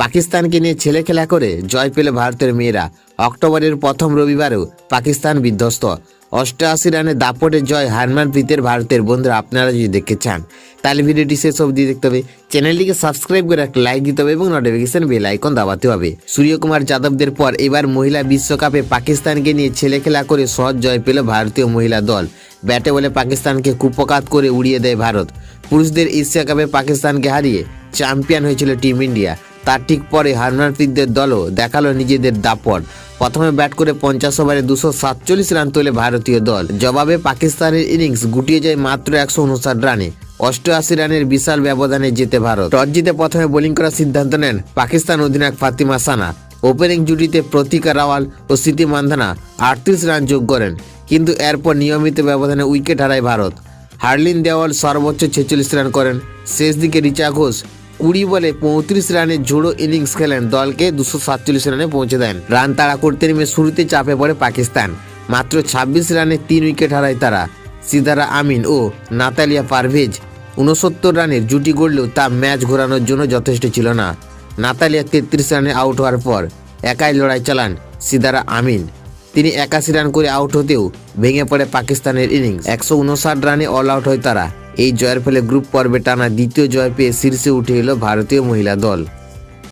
পাকিস্তানকে নিয়ে ছেলে খেলা করে জয় পেল ভারতের মেয়েরা। অক্টোবরের প্রথম রবিবারেও পাকিস্তান বিধ্বস্ত। অষ্টআশি রানে দাপটে জয় হারমানপ্রীতের ভারতের। বন্ধুরা, আপনারা যদি দেখতে চান, তাহলে ভিডিওটি শেষ অবধি দেখতে হবে। চ্যানেলটিকে সাবস্ক্রাইব করে একটা লাইক দিতে হবে এবং নোটিফিকেশন বেল আইকন দাবাতে হবে। সূর্যকুমার যাদবদের পর এবার মহিলা বিশ্বকাপে পাকিস্তানকে নিয়ে ছেলে খেলা করে সহজ জয় পেল ভারতীয় মহিলা দল। ব্যাটে বলে পাকিস্তানকে কুপকাত করে উড়িয়ে দেয় ভারত। পুরুষদের এশিয়া কাপে পাকিস্তানকে হারিয়ে চ্যাম্পিয়ন হয়েছিল টিম ইন্ডিয়া। তার ঠিক পরে হারমানপ্রীতদের দলও দেখাল নিজেদের দাপট। প্রথমে ব্যাট করে পঞ্চাশ ওভারে দুশো সাতচল্লিশ রান তোলে ভারতীয় দল। জবাবে পাকিস্তানের ইনিংস গুটিয়ে যায় মাত্র একশো উনষাট রানে। অষ্টআশি রানের বিশাল ব্যবধানে জিতে ভারত। টস জিতে প্রথমে বোলিং করার সিদ্ধান্ত নেন পাকিস্তান অধিনায়ক ফাতিমা সানা। ওপেনিং জুটিতে প্রতিকা রাওয়াল ও স্মৃতি মান্ধানা আটত্রিশ রান যোগ করেন। কিন্তু এরপর নিয়মিত ব্যবধানে উইকেট হারায় ভারত। হার্লিন দেওয়াল সর্বোচ্চ ছেচল্লিশ রান করেন। শেষ দিকে রিচা ঘোষ কুড়ি বলে পঁয়ত্রিশ রানের জোড়ো ইনিংস খেলেন। দলকে দুশো সাতচল্লিশ রানে পৌঁছে দেন। রান তাড়া করতে নেমে শুরুতে চাপে পড়ে পাকিস্তান। মাত্র ছাব্বিশ রানে তিন উইকেট হারায় তারা। সিদারা আমিন ও নাতালিয়া পারভেজ উনসত্তর রানের জুটি গড়লেও তা ম্যাচ ঘোরানোর জন্য যথেষ্ট ছিল না। নাতালিয়া তেত্রিশ রানে আউট হওয়ার পর একাই লড়াই চালান সিদারা আমিন। তিনি একাশি রান করে আউট হতেও ভেঙে পড়ে পাকিস্তানের ইনিংস একশো উনষাট রানে অল আউট হয় তারা। এই জয়ের ফলে গ্রুপ পর্বে টানা দ্বিতীয় জয় পেয়ে শীর্ষে উঠে এলো ভারতীয় মহিলা দল।